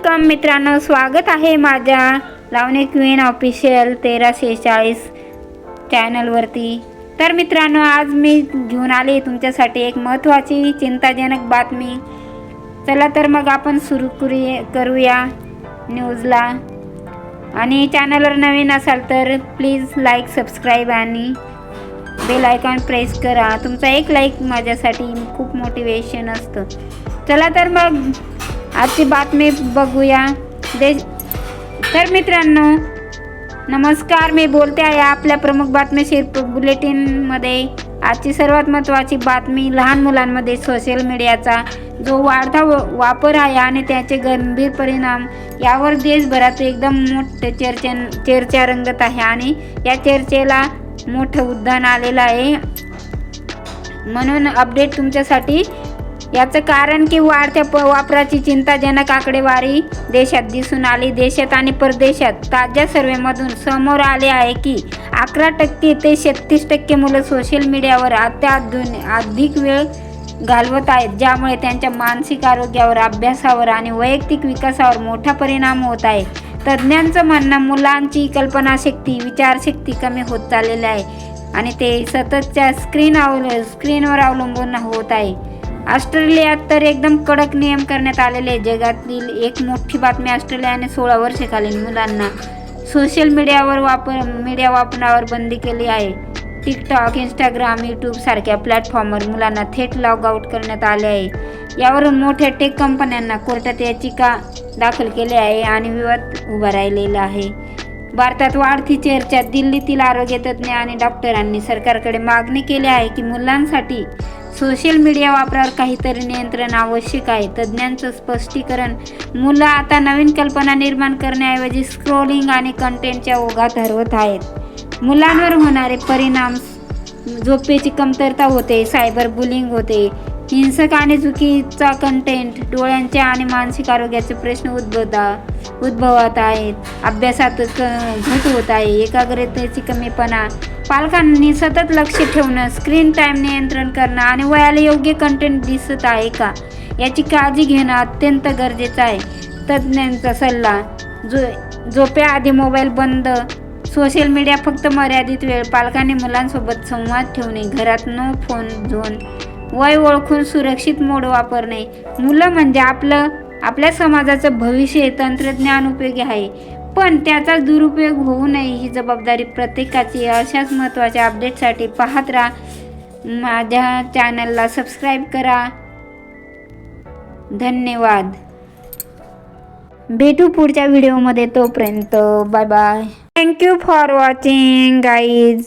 Welcome मित्रांनो स्वागत आहे माझ्या लावणी क्वीन ऑफिशियल तेरा शेहेचाळीस चॅनलवरती. तर मित्रांनो आज मी घेऊन आले तुमच्यासाठी एक महत्त्वाची चिंताजनक बातमी. चला तर मग आपण सुरू करूया करूया न्यूजला. आणि चॅनलवर नवीन असाल तर प्लीज लाईक सबस्क्राईब आणि बेल आयकॉन प्रेस करा. तुमचा एक लाईक माझ्यासाठी खूप मोटिवेशन असतं. चला तर मग आजची बातमी बघूया. देश तर मित्रांनो नमस्कार. मी बोलते आहे आपल्या प्रमुख बातमीशीर बुलेटिनमध्ये. आजची सर्वात महत्त्वाची बातमी लहान मुलांमध्ये सोशल मीडियाचा जो वाढता वापर आहे आणि त्याचे गंभीर परिणाम यावर देशभरात एकदम मोठं चर्चे चर्चा रंगत आहे आणि या चर्चेला मोठं उद्यान आलेलं आहे. म्हणून अपडेट तुमच्यासाठी याचं कारण की वाढत्या प वापराची चिंताजनक आकडेवारी देशात दिसून आली. देशात आणि परदेशात ताज्या सर्वेमधून समोर आले आहे की अकरा टक्के ते छत्तीस टक्के मुलं सोशल मीडियावर अत्याधुन अधिक वेळ घालवत आहेत ज्यामुळे त्यांच्या मानसिक आरोग्यावर अभ्यासावर आणि वैयक्तिक विकासावर मोठा परिणाम होत आहे. तज्ज्ञांचं म्हणणं मुलांची कल्पनाशक्ती विचारशक्ती कमी होत चाललेली आहे आणि ते सततच्या स्क्रीन अवल स्क्रीनवर अवलंबून होत आहे. ऑस्ट्रेलियात तर एकदम कडक नियम करण्यात आलेले आहे. जगातील एक मोठी बातमी ऑस्ट्रेलियाने सोळा वर्षेखालीन मुलांना सोशल मीडियावर वापर मीडिया वापरण्यावर बंदी केली आहे. टिकटॉक इंस्टाग्राम यूट्यूब सारख्या प्लॅटफॉर्मवर मुलांना थेट लॉग आउट करण्यात आले आहे. यावरून मोठ्या टेक कंपन्यांना कोर्टात याचिका दाखल केली आहे आणि विवाद उभा राहिलेला आहे. भारतात वाढती चर्चा दिल्लीतील आरोग्य तज्ज्ञ आणि डॉक्टरांनी सरकारकडे मागणी केली आहे की मुलांसाठी सोशल मीडिया वापरावर काहीतरी नियंत्रण आवश्यक आहे. तज्ज्ञांचं स्पष्टीकरण मुलं आता नवीन कल्पना निर्माण करण्याऐवजी स्क्रोलिंग आणि कंटेंटच्या ओघात हरवत आहेत. मुलांवर होणारे परिणाम झोपेची कमतरता होते सायबर बुलिंग होते. हिंसक आणि चुकीचा कंटेंट डोळ्यांचे आणि मानसिक आरोग्याचे प्रश्न उद्भवता उद्भवत आहेत. अभ्यासात घट होत आहे. एकाग्रतेची कमीपणा पालकांनी सतत लक्ष ठेवणं स्क्रीन टाईम नियंत्रण करणं आणि वयाला योग्य कंटेंट दिसत आहे का याची काळजी घेणं अत्यंत गरजेचं आहे. तज्ज्ञांचा सल्ला जो झोप्याआधी मोबाईल बंद सोशल मीडिया फक्त मर्यादित वेळ पालकांनी मुलांसोबत संवाद ठेवणे घरात नो फोन झोन वय ओळखून सुरक्षित मोड वापरणे. मुलं म्हणजे आपलं आपल्या समाजाचं भविष्य तंत्रज्ञान उपयोगी आहे. पण त्याचा दुरुपयोग होऊ नये ही जबाबदारी प्रत्येकाची अशाच महत्त्वाच्या अपडेटसाठी पाहत राहा. माझ्या चॅनलला सबस्क्राईब करा. धन्यवाद. भेटू पुढच्या व्हिडिओमध्ये तोपर्यंत. Bye bye thank you for watching guys